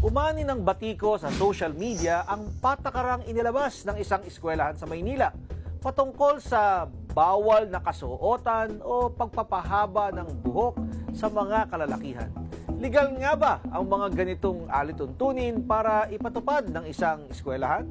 Umani ng batiko sa social media ang patakarang inilabas ng isang eskwelahan sa Maynila patungkol sa bawal na kasuotan o pagpapahaba ng buhok sa mga kalalakihan. Legal nga ba ang mga ganitong alituntunin para ipatupad ng isang eskwelahan?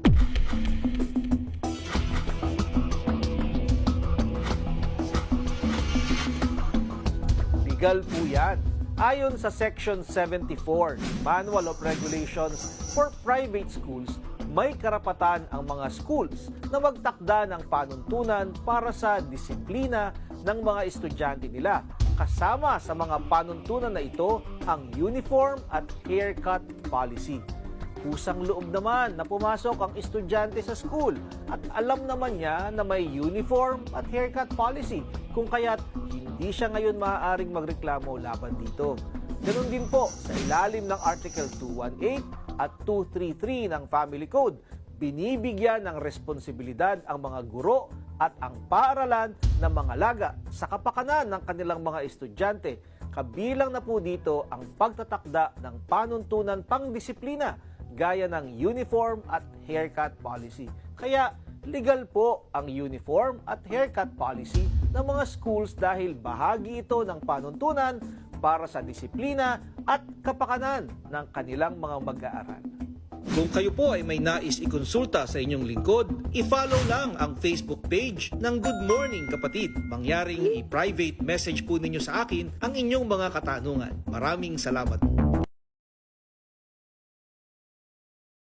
Legal po yan. Ayon sa Section 74 ng Manual of Regulations for Private Schools, may karapatan ang mga schools na magtakda ng panuntunan para sa disiplina ng mga estudyante nila. Kasama sa mga panuntunan na ito ang uniform at haircut policy. Kusang loob naman na pumasok ang estudyante sa school at alam naman niya na may uniform at haircut policy kung kaya't hindi siya ngayon maaaring magreklamo laban dito. Ganun din po sa ilalim ng Article 218 at 233 ng Family Code, binibigyan ng responsibilidad ang mga guro at ang paaralan ng mga laga sa kapakanan ng kanilang mga estudyante. Kabilang na po dito ang pagtatakda ng panuntunan pangdisiplina gaya ng uniform at haircut policy. Kaya legal po ang uniform at haircut policy ng mga schools dahil bahagi ito ng panuntunan para sa disiplina at kapakanan ng kanilang mga mag-aaral. Kung kayo po ay may nais ikonsulta sa inyong lingkod, i-follow lang ang Facebook page ng Good Morning Kapatid. Mangyaring i-private message po ninyo sa akin ang inyong mga katanungan. Maraming salamat po.